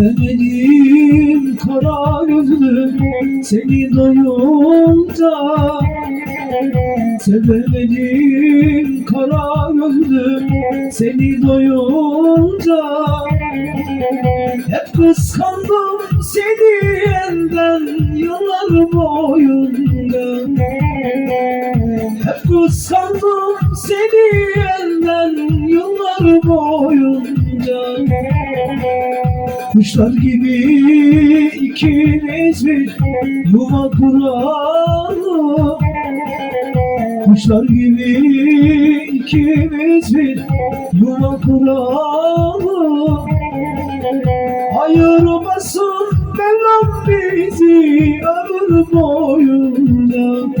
Ömerim kara gözlü seni doyumda Sevemedim kara gözlü seni doyumda Hep kıskandım seni elden yıllar boyunca. Hep kıskandım seni elden yıllar boyunca. Kuşlar gibi ikimiz bir yuva kuralım. Kuşlar gibi ikimiz bir yuva kuralım. Ayırmasın Mevlam bizi ömür boyunca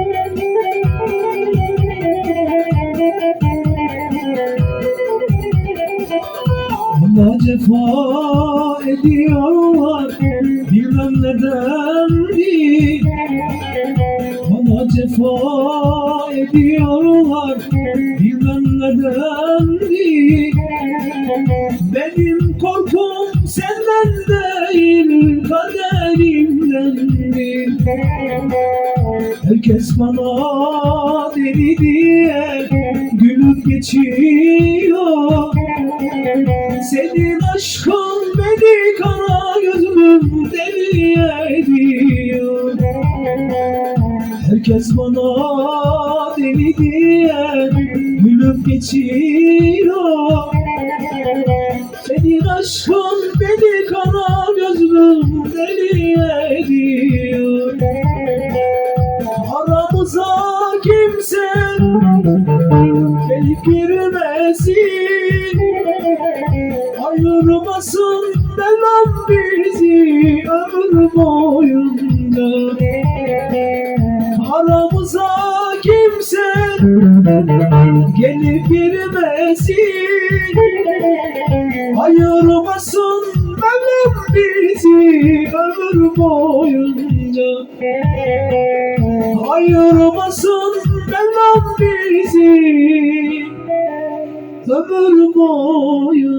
Bana cefa ediyorlar Bilmem nedendir Bana cefa ediyorlar Bilmem nedendir Benim korkum senden değil Kaderimdendir Herkes bana deli diye Gülüp geçiyor senin aşkın beni kara gözlüm deli ediyor. Herkes bana deli diye gülüp geçiyor. Senin aşkın beni kara gözlüm deli girmesin Ayırmasın Mevlam bizi ömür boyunca. Aramıza kimse gelip girmesin. Ayırmasın Mevlam bizi ömür boyunca. Ayırmasın Bizi ömür boyunca